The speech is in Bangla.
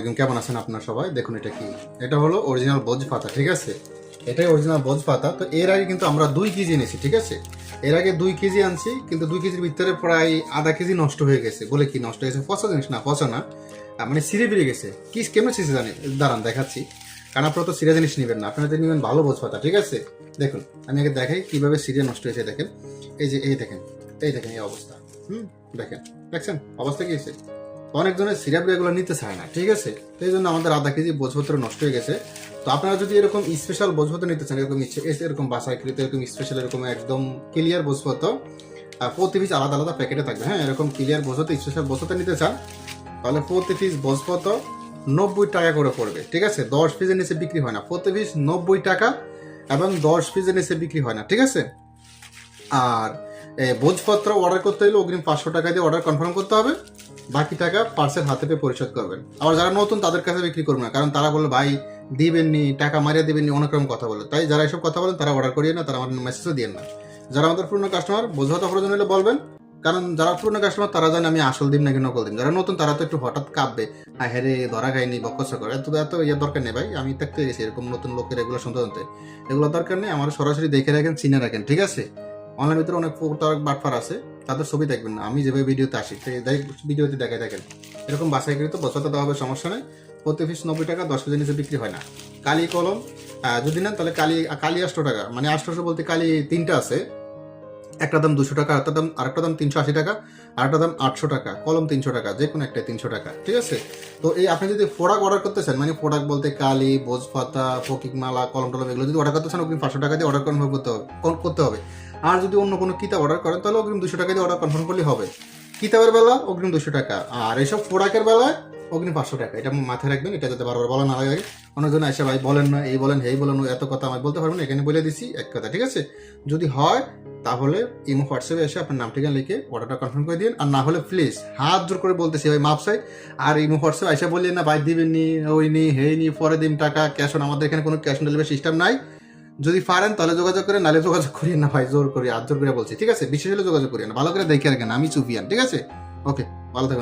একদম কেমন আছেন আপনার সবাই? দেখুন এটা কি? এটা হলো অরিজিনাল বোঝ পাতা, ঠিক আছে? এটাই অরিজিনাল বোঝ পাতা। তো এর আগে কিন্তু আমরা দুই কেজি এনেছি, ঠিক আছে? এর আগে দুই কেজি আনছি, কিন্তু দুই কেজির ভিতরে প্রায় আধা কেজি নষ্ট হয়ে গেছে। বলে কি নষ্ট হয়েছে? পচা জিনিস না, পচা না। মানে সিরে বেরিয়ে গেছে। কি কেমন সিসে জানি দাঁড়ান, দেখাচ্ছি। কারণ আপনারা তো সিরে জিনিস নেবেন না। আপনারা নেবেন ভালো বোঝ পাতা, ঠিক আছে? দেখুন, আমি আগে দেখাই কীভাবে সিরে নষ্ট হয়েছে, দেখেন। এই যে, এই দেখেন এই দেখেন এই অবস্থা। হুম, দেখেন, দেখছেন? অবস্থা কি হয়েছে? অনেক জনের সিরাপ এগুলো নিতে চায় না ঠিক আছে? এই জন্য আমাদের আধা কেজি বোঝপত্র নষ্ট হয়ে গেছে। তো আপনারা যদি এরকম স্পেশাল বোঝপত্র নিতে চান এরকম এরকম বাসাইকৃত এরকম স্পেশাল এরকম একদম ক্লিয়ার বোঝপত্র প্রতি পিস আলাদা আলাদা প্যাকেটে থাকবে। হ্যাঁ এরকম ক্লিয়ার বোঝপত্র স্পেশাল বোঝপত্র নিতে চান তাহলে প্রতি পিস বোঝপত্র নব্বই টাকা করে পড়বে ঠিক আছে? দশ পিসের নিচে বিক্রি হয় না। প্রতি পিস নব্বই টাকা এবং দশ পিসের নিচে বিক্রি হয় না ঠিক আছে? আর এ, ভোজপত্র অর্ডার করতে হলে অগ্রিম পাঁচশো টাকা দিয়ে অর্ডার কনফার্ম করতে হবে। বাকি টাকা পার্সেল হাতে পেয়ে পরিশোধ করবেন। আবার যারা নতুন, তাদের কাছে বিক্রি করবেন না। কারণ তারা বলে ভাই, দিবেননি, টাকা মারিয়ে দিবেননি, অনেক রকম কথা বলে তাই যারা এসব কথা বলেন, তারা অর্ডার করিয়ে না, তারা আমার মেসেজও দিয়ে না। যারা আমাদের পুরনো কাস্টমার বোঝাতে প্রয়োজন হলে বলবেন। কারণ যারা পুরনো কাস্টমার তারা জানে আমি আসল দিন নাকি নকল দিন যারা নতুন, তারা তো একটু হঠাৎ কাঁপবে। আর হেরে ধরা খায়নি বকসা করে। এত এত ইয়ে দরকার নেই ভাই, আমি থাকতে গেছি এরকম নতুন লোকের এগুলো শুনতে শুনতে। এগুলো দরকার নেই, আমার সরাসরি দেখে রাখেন, চিনে রাখেন, ঠিক আছে? অনলাইন ভিতরে অনেক বাটফার আছে। তাদের ছবি দেখবেন না। আমি যেভাবে ভিডিওতে আসি, সেই ভিডিওতে দেখাই থাকেন। এরকম বাসায় কিন্তু বছরটা দেওয়া হবে, সমস্যা নেই। প্রতি পিস নব্বই টাকা, দশ কেজি নিচে বিক্রি হয় না। কালি কলম যদি না তাহলে কালি কালি আটশো টাকা। মানে আটশোশো বলতে কালি তিনটা আছে। একটা দাম দুশো টাকা, আরেকটা দাম আরেকটা দাম তিনশো আশি টাকা, আরেকটা দাম আটশো টাকা, কলম তিনশো টাকা, যে কোনো একটা তিনশো টাকা, ঠিক আছে? তো এই আপনি যদি প্রোডাক্ট অর্ডার করতে চান মানে প্রোডাক্ট বলতে কালি বোঝপাতা ফকিক মালা কলম টলম এগুলো যদি অর্ডার করতে চান, অগ্রিম পাঁচশো টাকা দিয়ে অর্ডার কনফার্ম করতে হবে করতে হবে। আর যদি অন্য কোনো কিতাব অর্ডার করেন, তাহলে অগ্রিম দুশো টাকা দিয়ে অর্ডার কনফার্ম করলে হবে। কিতাবের বেলা, অগ্রিম দুশো টাকা। আর এইসব প্রোডাক্টের বেলায় অগ্রিম পাঁচশো টাকা। এটা মাথায় রাখবেন, এটা যাতে বারবার বলা না লাগে অনেকজন এসে ভাই বলেন না, এই বলেন এই বলেন এত কথা আমি বলতে পারবেন এখানে বলে দিছি, এক কথা, ঠিক আছে? যদি হয় তাহলে ইমো হোয়াটসঅ্যাপে এসে আপনার নাম, ঠিকানা লিখে অর্ডারটা কনফার্ম করে দিন। আর না হলে প্লিজ হাত জোর করে বলতেছি, ভাই মাপসাই আর ইমো হোয়াটসঅ্যাপ এসে বললেন, না ভাই দিবেন নি, ওই নি, হেই নি, পরে দিন টাকা ক্যাশ অন আমাদের এখানে কোনো ক্যাশ অন ডেলিভারি সিস্টেম নাই। যদি পারেন তাহলে যোগাযোগ করেন নালে যোগাযোগ করি না, ভাই, জোর করি আর জোর করে বলছি, ঠিক আছে? বিশেষ হলে যোগাযোগ করিয়েন, ভালো করে দেখে রাখেন, আমি চুপিয়ান, ঠিক আছে? ওকে ভালো থাকুন।